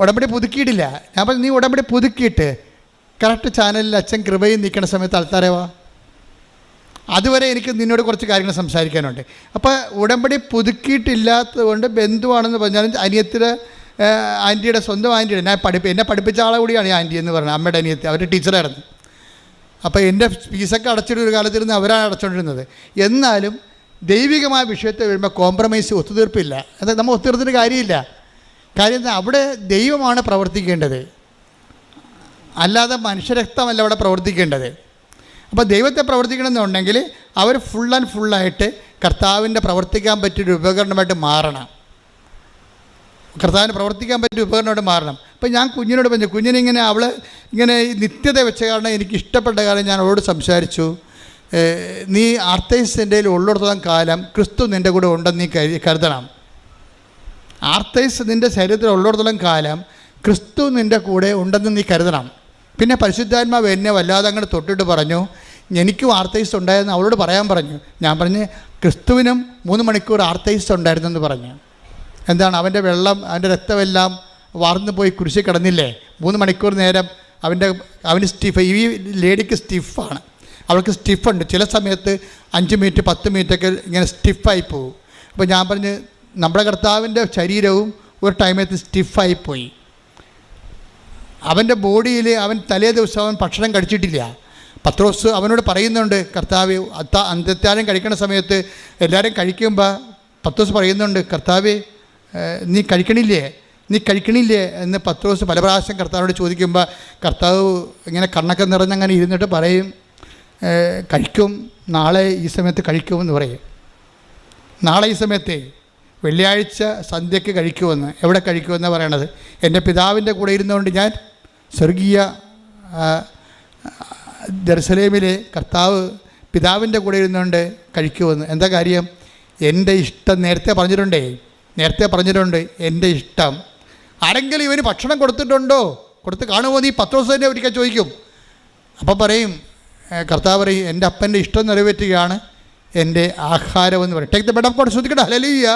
ഉടമ്പടി പുതുക്കിയിട്ടില്ല. ഞാൻ പറഞ്ഞു നീ ഉടമ്പടി പുതുക്കിയിട്ട് കറക്റ്റ് ചാനലിൽ അച്ഛൻ കൃപയും നിൽക്കുന്ന സമയത്ത് ആൾക്കാരെ വാ. അതുവരെ എനിക്ക് നിന്നോട് കുറച്ച് കാര്യങ്ങൾ സംസാരിക്കാനുണ്ട്. അപ്പോൾ ഉടമ്പടി പുതുക്കിയിട്ടില്ലാത്തത് കൊണ്ട് ബന്ധുവാണെന്ന് പറഞ്ഞാലും അനിയത്തിയുടെ ആന്റിയുടെ സ്വന്തം ആന്റിയുടെ ഞാൻ പഠിപ്പി എന്നെ പഠിപ്പിച്ച ആളെ കൂടിയാണ് ഈ ആന്റി എന്ന് പറഞ്ഞത് അമ്മയുടെ അനിയത്തി. അവരുടെ ടീച്ചറായിരുന്നു അപ്പോൾ എന്റെ ഫീസൊക്കെ അടച്ചിട്ട് ഒരു കാലത്തിരുന്ന് അവരാണ് അടച്ചുകൊണ്ടിരുന്നത് എന്നാലും ദൈവികമായ വിഷയത്തെ വരുമ്പോൾ കോംപ്രമൈസ് ഒത്തുതീർപ്പില്ല. അത് നമ്മൾ ഒത്തുതീർത്തിന്റെ കാര്യമില്ല. കാര്യം അവിടെ ദൈവമാണ് പ്രവർത്തിക്കേണ്ടത്. അല്ലാതെ മനുഷ്യരക്തമല്ല അവിടെ പ്രവർത്തിക്കേണ്ടത്. അപ്പോൾ ദൈവത്തെ പ്രവർത്തിക്കണമെന്നുണ്ടെങ്കിൽ അവർ ഫുൾ ആൻഡ് ഫുള്ളായിട്ട് കർത്താവിന്റെ പ്രവർത്തിക്കാൻ പറ്റിയൊരു ഉപകരണമായിട്ട് മാറണം. കർത്താവിന് പ്രവർത്തിക്കാൻ പറ്റിയ ഉപകരണമായിട്ട് മാറണം. അപ്പോൾ ഞാൻ കുഞ്ഞിനോട് പറഞ്ഞു കുഞ്ഞിനിങ്ങനെ അവൾ ഇങ്ങനെ നിത്യത വെച്ച കാരണം എനിക്ക് ഇഷ്ടപ്പെട്ട കാര്യം ഞാൻ അവളോട് സംസാരിച്ചു. നീ ആർത്തൈസിന്റെ ഉള്ളിടത്തോളം കാലം ക്രിസ്തു നിന്റെ കൂടെ ഉണ്ടെന്ന് നീ കരുതണം. ആർത്തൈസ് നിന്റെ ശരീരത്തിൽ ഉള്ളിടത്തോളം കാലം ക്രിസ്തു നിന്റെ കൂടെ ഉണ്ടെന്ന് നീ കരുതണം. പിന്നെ പരിശുദ്ധാത്മാവ് എന്നെ വല്ലാതെ അങ്ങോട്ട് തൊട്ടിട്ട് പറഞ്ഞു എനിക്കും ആർത്തൈസ് ഉണ്ടായെന്ന് അവളോട് പറയാൻ പറഞ്ഞു. ഞാൻ പറഞ്ഞ് ക്രിസ്തുവിനും മൂന്ന് മണിക്കൂർ ആർത്തൈസ് ഉണ്ടായിരുന്നെന്ന് പറഞ്ഞു. എന്താണ് അവന്റെ വെള്ളം അവന്റെ രക്തമെല്ലാം വാർന്നു പോയി കുരിശി കിടന്നില്ലേ? മൂന്ന് മണിക്കൂർ നേരം അവന്റെ അവന് സ്റ്റിഫ് ഈ ലേഡിക്ക് സ്റ്റിഫാണ് അവൾക്ക് സ്റ്റിഫുണ്ട് ചില സമയത്ത് അഞ്ച് മിനിറ്റ് പത്ത് മിനിറ്റൊക്കെ ഇങ്ങനെ സ്റ്റിഫായി പോകും അപ്പോൾ ഞാൻ പറഞ്ഞ് നമ്മുടെ കർത്താവിന്റെ ശരീരവും ഒരു ടൈമത്ത് സ്റ്റിഫായി പോയി അവന്റെ ബോഡിയിൽ അവൻ തലേ ദിവസം അവൻ ഭക്ഷണം കഴിച്ചിട്ടില്ല. പത്രോസ് അവനോട് പറയുന്നുണ്ട് കർത്താവ് അത്ത അന്ത്യത്താലം കഴിക്കുന്ന സമയത്ത് എല്ലാവരും കഴിക്കുമ്പോൾ പത്രോസ് പറയുന്നുണ്ട് കർത്താവ് നീ കഴിക്കണില്ലേ? നീ കഴിക്കണില്ലേ? എന്ന് പത്രോസ് പല പ്രാവശ്യം കർത്താവിനോട് ചോദിക്കുമ്പോൾ കർത്താവ് ഇങ്ങനെ കണ്ണൊക്കെ നിറഞ്ഞങ്ങനെ ഇരുന്നിട്ട് പറയും കഴിക്കും നാളെ ഈ സമയത്ത് കഴിക്കുമെന്ന് പറയും. നാളെ ഈ സമയത്തെ വെള്ളിയാഴ്ച സന്ധ്യയ്ക്ക് കഴിക്കുമെന്ന്. എവിടെ കഴിക്കുമെന്ന് പറയണത്? എന്റെ പിതാവിന്റെ കൂടെ ഇരുന്നുകൊണ്ട് ഞാൻ സ്വർഗീയ ജെറുസലേമിലെ കർത്താവ് പിതാവിന്റെ കൂടെ ഇരുന്നുകൊണ്ട് കഴിക്കുമെന്ന്. എന്താ കാര്യം? എന്റെ ഇഷ്ടം നേരത്തെ പറഞ്ഞിട്ടുണ്ടേ. നേരത്തെ പറഞ്ഞിട്ടുണ്ട് എന്റെ ഇഷ്ടം. ആരെങ്കിലും ഇവന് ഭക്ഷണം കൊടുത്തിട്ടുണ്ടോ? കൊടുത്ത് കാണുമോ നീ? പത്ത് ദിവസം തന്നെ ഒരിക്കൽ ചോദിക്കും. അപ്പം പറയും കർത്താവ് പറയും എന്റെ അപ്പന്റെ ഇഷ്ടം നിറവേറ്റുകയാണ് എന്റെ ആഹാരമെന്ന് പറയും. Take the bed of God ശ്രദ്ധിക്കട്ടെ. Hallelujah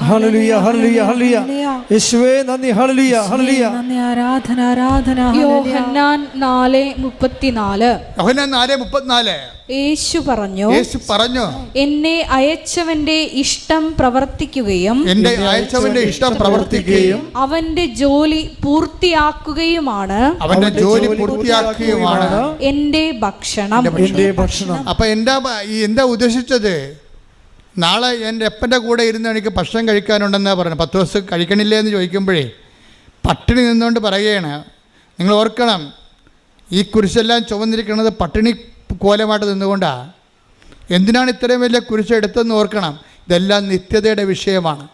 hallelujah hallelujah hallelujah യേശുവേ നന്ദി ഹല്ലേലൂയ ഹല്ലേലൂയ നന്ദി ആരാധന ആരാധന ഹല്ലേലൂയ. യോഹന്നാൻ നാല് മുപ്പത്തിനാല്. യോഹന്നാൻ നാല് മുപ്പത്തിനാല്. യേശു പറഞ്ഞു യേശു പറഞ്ഞു എന്നെ അയച്ചവന്റെ ഇഷ്ടം പ്രവർത്തിക്കുകയും എന്റെ അയച്ചവന്റെ ഇഷ്ടം പ്രവർത്തിക്കുകയും അവന്റെ ജോലി പൂർത്തിയാക്കുകയുമാണ്. അവന്റെ ജോലി പൂർത്തിയാക്കുകയുമാണ്. എന്റെ ഭക്ഷണം. എന്റെ ഭക്ഷണം. അപ്പൊ എന്താ എന്താ ഉദ്ദേശിച്ചത്? നാളെ എന്റെ അപ്പന്റെ കൂടെ ഇരുന്ന് എനിക്ക് ഭക്ഷണം കഴിക്കാനുണ്ടെന്നാണ് പറയുന്നത് പത്ത് ദിവസം കഴിക്കണില്ലേ എന്ന് ചോദിക്കുമ്പോഴേ പട്ടിണി നിന്നുകൊണ്ട് പറയുകയാണ്. നിങ്ങൾ ഓർക്കണം ഈ കുരിശെല്ലാം ചുവന്നിരിക്കുന്നത് പട്ടിണി കോലമായിട്ട് നിന്നുകൊണ്ടാണ് എന്തിനാണ് ഇത്രയും വലിയ കുരിശ് എടുത്തതെന്ന് ഓർക്കണം. ഇതെല്ലാം നിത്യതയുടെ വിഷയമാണ്.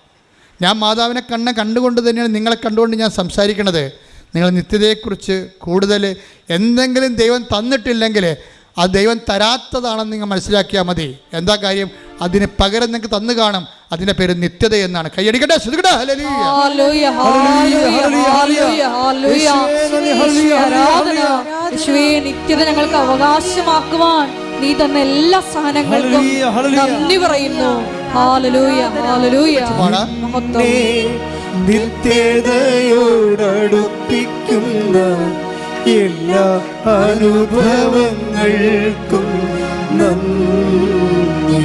ഞാൻ മാതാവിനെ കണ്ണ കണ്ടുകൊണ്ട് തന്നെയാണ് നിങ്ങളെ കണ്ടുകൊണ്ട് ഞാൻ സംസാരിക്കണത്. നിങ്ങൾ നിത്യതയെക്കുറിച്ച് കൂടുതൽ എന്തെങ്കിലും ദൈവം തന്നിട്ടില്ലെങ്കിൽ ആ ദൈവം തരാത്തതാണെന്ന് നിങ്ങൾ മനസ്സിലാക്കിയാൽ മതി. എന്താ കാര്യം? അതിന് പകരം നിങ്ങൾക്ക് തന്നു കാണും. അതിന്റെ പേര് നിത്യത എന്നാണ്. കൈയടിക്കട്ടെ ശ്രദ്ധിക്കട്ടെ? നിത്യത ഞങ്ങൾക്ക് അവകാശമാക്കുവാൻ നീ തന്ന എല്ലാ സാധനങ്ങൾക്കും. നന്ദി പറയുന്നു. നിത്യതയോടടുപ്പിക്കുന്ന എല്ലാ അനുഭവങ്ങൾക്കും നന്ദി.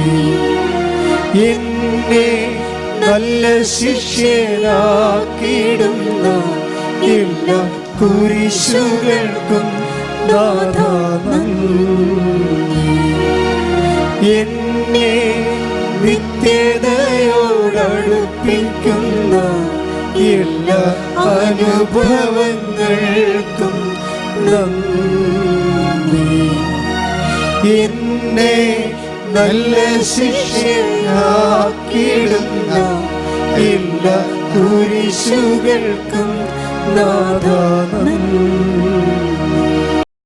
എന്നെ നല്ല ശിഷ്യനാക്കിയിടുന്ന എല്ലാ കുരിശുകൾക്കും നന്ദി. എന്നെ നിത്യതയോടടുപ്പിക്കുന്ന എല്ലാ അനുഭവങ്ങൾക്കും നന്ദി. എന്നെ നല്ല ശിക്ഷയാക്കിയിടുന്ന എല്ലാ കുരിശുകൾക്കും നാഥാ നന്ദി.